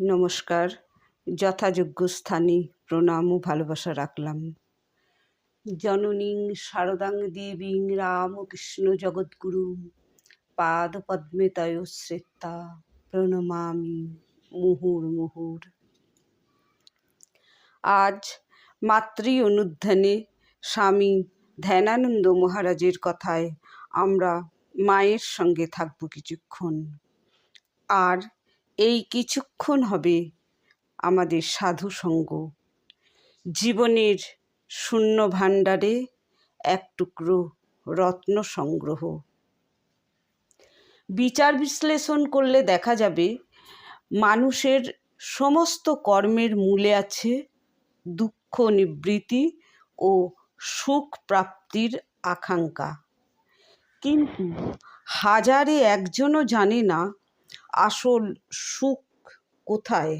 নমস্কার। যথাযোগ্য স্থানে প্রণাম ও ভালোবাসা রাখলাম। জননীং শারদাং দেবীং রামকৃষ্ণ জগদ্গুরু পাদ পদ্মে তয় শ্রেতা প্রণমামি মুহুর মুহুর। আজ মাতৃ অনুধ্যানে স্বামী ধ্যানানন্দ মহারাজের কথায় আমরা মায়ের সঙ্গে থাকব কিছুক্ষণ। আর এই কিছুক্ষণ হবে আমাদের সাধু সঙ্গ। জীবনের শূন্য ভাণ্ডারে এক টুকরো রত্ন সংগ্রহ। বিচার বিশ্লেষণ করলে দেখা যাবে, মানুষের সমস্ত কর্মের মূলে আছে দুঃখ, নিবৃত্তি ও সুখ প্রাপ্তির আকাঙ্ক্ষা। কিন্তু হাজারে একজনও জানে না আসল সুখ কোথায়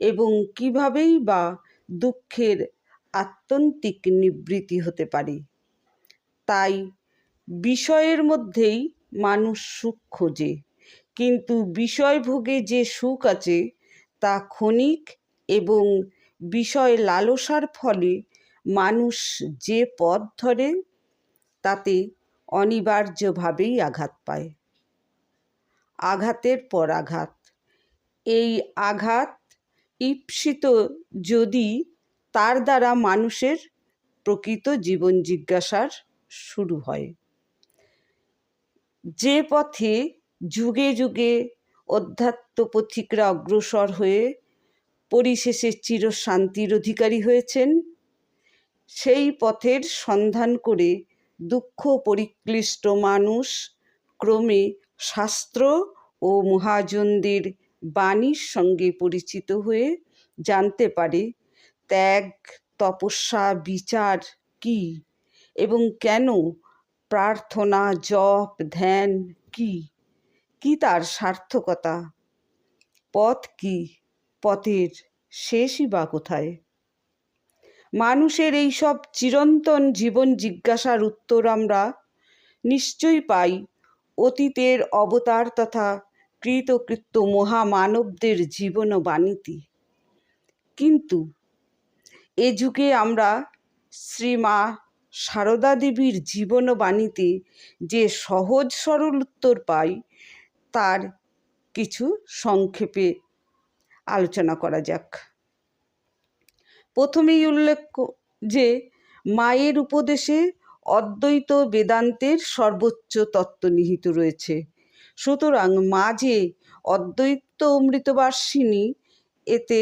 এবং কীভাবেই বা দুঃখের আত্যন্তিক নিবৃত্তি হতে পারে? তাই বিষয়ের মধ্যেই মানুষ সুখ খোঁজে, কিন্তু বিষয়ভোগে যে সুখ আছে তা ক্ষণিক এবং বিষয় লালসার ফলে মানুষ যে পথ ধরে তাতে অনিবার্যভাবেই আঘাত পায়। আঘাতের পর আঘাত এই আঘাত ঈপ্সিত যদি তার দ্বারা মানুষের প্রকৃত জীবন জিজ্ঞাসার শুরু হয়। যে পথে যুগে যুগে অধ্যাত্ম পথিকরা অগ্রসর হয়ে পরিশেষে চিরশান্তির অধিকারী হয়েছেন, সেই পথের সন্ধান করে দুঃখ পরিক্লিষ্ট মানুষ ক্রমে শাস্ত্র ও মহাজনদের বাণীর সঙ্গে পরিচিত হয়ে জানতে পারে, ত্যাগ, তপস্যা, বিচার কি এবং কেন প্রার্থনা, জপ, ধ্যান কি? কি তার সার্থকতা? পথ কি? পথের শেষই বা কোথায়? মানুষের এই সব চিরন্তন জীবন জিজ্ঞাসার উত্তর আমরা নিশ্চয়ই পাই অতীতের অবতার তথা কৃতকৃত্য মহামানবদের জীবন বাণীতি। কিন্তু এ যুগে আমরা শ্রীমা সারদা দেবীর জীবন বাণীতে যে সহজ সরল উত্তর পাই, তার কিছু সংক্ষেপে আলোচনা করা যাক। প্রথমেই উল্লেখ যে, মায়ের উপদেশে অদ্বৈত বেদান্তের সর্বোচ্চ তত্ত্ব নিহিত রয়েছে। সুতরাং মা যে অদ্বৈত অমৃতবাসিনী এতে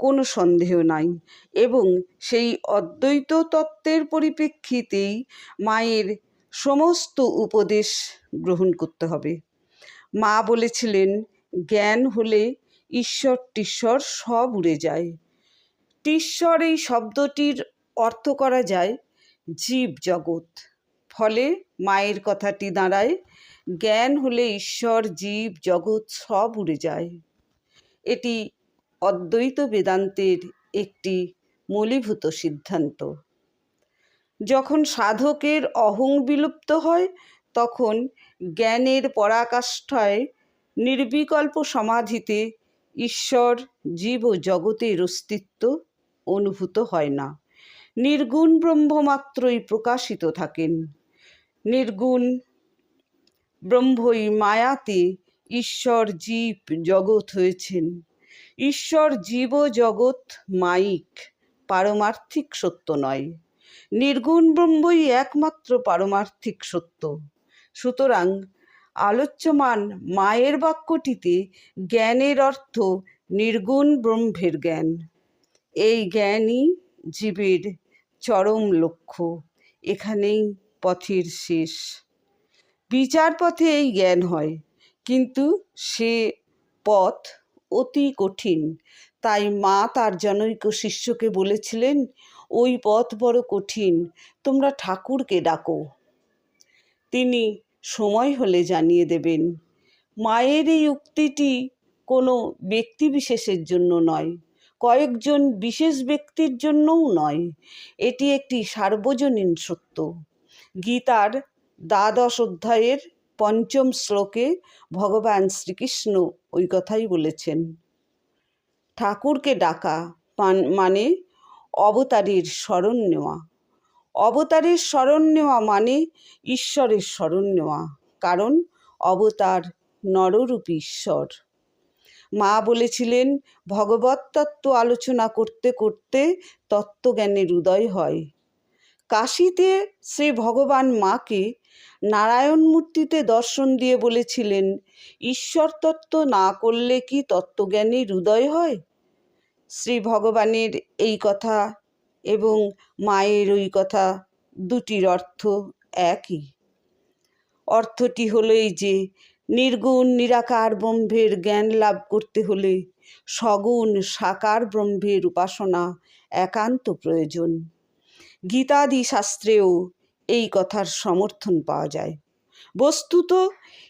কোনো সন্দেহ নাই এবং সেই অদ্বৈত তত্ত্বের পরিপ্রেক্ষিতেই মায়ের সমস্ত উপদেশ গ্রহণ করতে হবে। মা বলেছিলেন, জ্ঞান হলে ঈশ্বর টিশ্বর সব উড়ে যায়। টিশ্বর এই শব্দটির অর্থ করা যায় জীব জগৎ ফলে মায়ের কথাটি দাঁড়ায়, জ্ঞান হলে ঈশ্বর জীব জগৎ সব উড়ে যায়। এটি অদ্বৈত বেদান্তের একটি মূলীভূত সিদ্ধান্ত। যখন সাধকের অহং বিলুপ্ত হয়, তখন জ্ঞানের পরাকাষ্ঠায় নির্বিকল্প সমাধিতে ঈশ্বর জীব ও জগতের অস্তিত্ব অনুভূত হয় না। নির্গুণ ব্রহ্মমাত্রই প্রকাশিত থাকেন। নির্গুণ ব্রহ্মই মায়াতে ঈশ্বর জীব জগৎ হয়েছেন। ঈশ্বর জীব জগৎ মাইক, পারমার্থিক সত্য নয়। নির্গুণ ব্রহ্মই একমাত্র পারমার্থিক সত্য। সুতরাং আলোচ্যমান মায়ের বাক্যটিতে জ্ঞানের অর্থ নির্গুণ ব্রহ্মের জ্ঞান। এই জ্ঞানই জীবের চরম লক্ষ্য। এখানেই পথের শেষ। বিচার পথে এই জ্ঞান হয়, কিন্তু সে পথ অতি কঠিন। তাই মা তার জনৈক শিষ্যকে বলেছিলেন, ওই পথ বড় কঠিন, তোমরা ঠাকুরকে ডাকো। তিনি সময় হলে জানিয়ে দেবেন, মায়ের এই উক্তিটি কোনো ব্যক্তিবিশেষের জন্য নয়। কয়েকজন বিশেষ ব্যক্তির জন্যও নয়। এটি একটি সার্বজনীন সত্য। গীতার দ্বাদশ অধ্যায়ের পঞ্চম শ্লোকে ভগবান শ্রীকৃষ্ণ ওই কথাই বলেছেন, ঠাকুরকে ডাকা মানে অবতারের স্মরণ নেওয়া। অবতারের স্মরণ নেওয়া মানে ঈশ্বরের স্মরণ নেওয়া, কারণ অবতার নররূপী ঈশ্বর। মা বলেছিলেন ভগবত তত্ত্ব আলোচনা করতে করতে তত্ত্বজ্ঞানের উদয় হয়। কাশীতে শ্রী ভগবান মাকে নারায়ণ মূর্তিতে দর্শন দিয়ে বলেছিলেন, ঈশ্বর তত্ত্ব না করলে কি তত্ত্বজ্ঞানের উদয় হয়? শ্রী ভগবানের এই কথা এবং মায়ের ওই কথা দুটির অর্থ একই। অর্থটি হলো এই যে নির্গুণ, নিরাকার ব্রহ্মের জ্ঞান লাভ করতে হলে সগুণ, সাকার ব্রহ্মের উপাসনা একান্ত প্রয়োজন। গীতাদি শাস্ত্রেও এই কথার সমর্থন পাওয়া যায়। বস্তুত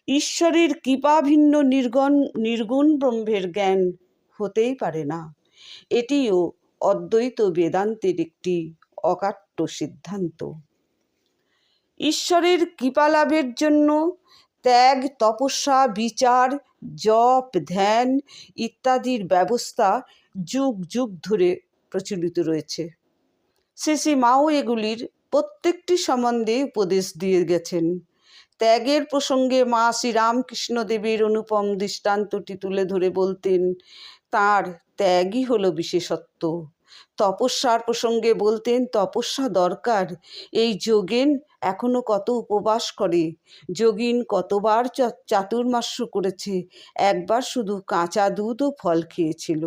ঈশ্বরের কৃপাভিন্ন নির্গণ, নির্গুণ ব্রহ্মের জ্ঞান হতেই পারে না। এটিও অদ্বৈত বেদান্তের একটি অকাট্য সিদ্ধান্ত। ঈশ্বরের কৃপা লাভের জন্য ত্যাগ, তপস্যা, বিচার, জপ, ধ্যান ইত্যাদির ব্যবস্থা যুগ যুগ ধরে প্রচলিত রয়েছে। শ্রী মাও এগুলির প্রত্যেকটি সম্বন্ধে উপদেশ দিয়ে গেছেন। ত্যাগের প্রসঙ্গে মা শ্রীরামকৃষ্ণ দেবীর অনুপম দৃষ্টান্তটি তুলে ধরে বলতেন, তার ত্যাগই হলো বিশেষত্ব। তপস্যার প্রসঙ্গে বলতেন, তপস্যা দরকার। এই যোগেন এখনও কত উপবাস করে। যোগিন কতবার চাতুর্মাস্য করেছে। একবার শুধু কাঁচা দুধ ও ফল খেয়েছিল।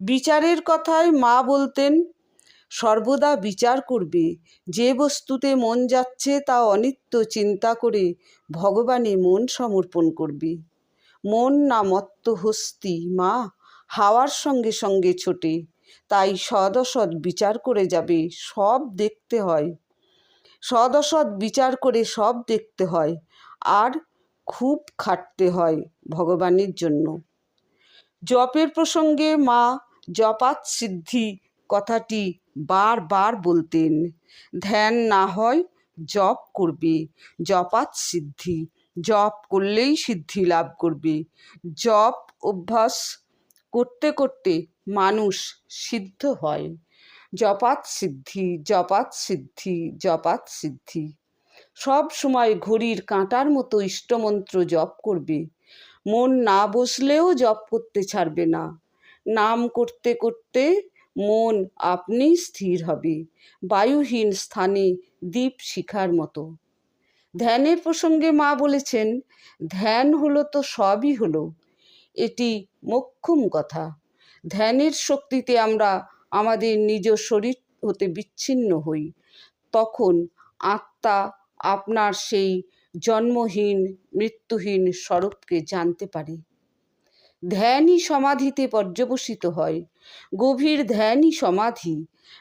বিচারের কথায় মা বলতেন, সর্বদা বিচার করবে। যে বস্তুতে মন যাচ্ছে তা অনিত্য চিন্তা করে ভগবানে মন সমর্পণ করবে। মন না মত্ত হস্তি মা, হাওয়ার সঙ্গে সঙ্গে ছোটে। তাই সদ অসৎ বিচার করে যাবে, সব দেখতে হয়। সদ অসৎ বিচার করে সব দেখতে হয়, আর খুব খাটতে হয় ভগবানের জন্য। জপের প্রসঙ্গে মা জপাত সিদ্ধি কথাটি বারবার বলতেন, ধ্যান না হয় জপ করবে, জপাত সিদ্ধি, জপ করলেই সিদ্ধি লাভ করবে। জপ অভ্যাস করতে করতে মানুষ সিদ্ধ হয়। জপাত সিদ্ধি জপাত সিদ্ধি জপাত সিদ্ধি। সব সময় ঘড়ির কাঁটার মতো ইষ্টমন্ত্র জপ করবে। মন না বসলেও জপ করতে ছাড়বে না। নাম করতে করতে মন আপনি স্থির হবে। বায়ুহীন স্থানে দ্বীপ শিখার মতো। ধ্যানের প্রসঙ্গে মা বলেছেন, ধ্যান হলো তো সবই হলো। এটি মোক্ষম কথা। ধ্যানের শক্তিতে আমরা আমাদের নিজ শরীর হতে বিচ্ছিন্ন হই। তখন আত্মা আপনার সেই জন্মহীন, মৃত্যুহীন স্বরূপকে জানতে পারে। ধ্যানই সমাধিতে পর্যবসিত হয়। গভীর ধ্যানই সমাধি।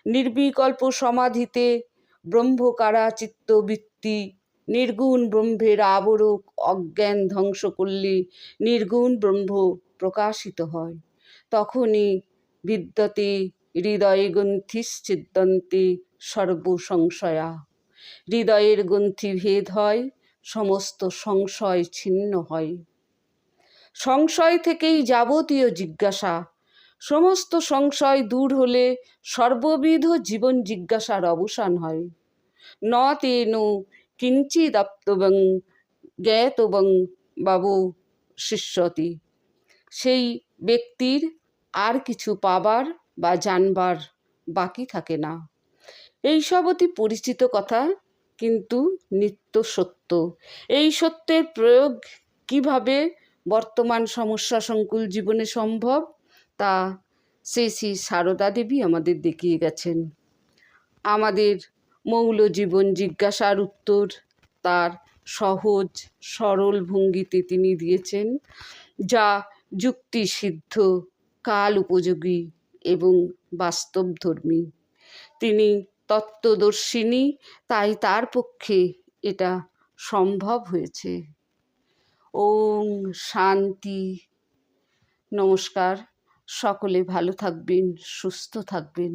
নির্বিকল্প সমাধিতে ব্রহ্মকারা চিত্তবৃত্তি নির্গুণ ব্রহ্মের আবরক অজ্ঞান ধ্বংস করলে নির্গুণ ব্রহ্ম প্রকাশিত হয়। তখনই বিদ্যতে হৃদয়ে গ্রন্থিশ্চিদ্যন্তে সর্বসংশয়া। হৃদয়ের গ্রন্থি ভেদ হয়, সমস্ত সংশয় ছিন্ন হয়। সংশয় থেকেই যাবতীয় জিজ্ঞাসা। সমস্ত সংশয় দূর হলে সর্ববিধ জীবন জিজ্ঞাসার অবসান হয়। ন তেন কিঞ্চিদপ্তবং জ্ঞাতবং বাবু শিষ্যতি। সেই ব্যক্তির আর কিছু পাবার বা জানবার বাকি থাকে না। এইসব অতি পরিচিত কথা, কিন্তু নিত্য সত্য। এই সত্যের প্রয়োগ কীভাবে বর্তমান সমস্যা সংকুল জীবনে সম্ভব, তা শ্রী শ্রী সারদা দেবী আমাদের দেখিয়ে গেছেন। আমাদের মৌল জীবন জিজ্ঞাসার উত্তর তার সহজ, সরল ভঙ্গিতে তিনি দিয়েছেন, যা যুক্তিসিদ্ধ কাল উপযোগী এবং বাস্তবধর্মী। তিনি তত্ত্বদর্শিনী, তাই তার পক্ষে এটা সম্ভব হয়েছে। ওম শান্তি। নমস্কার। সকলে ভালো থাকবেন, সুস্থ থাকবেন।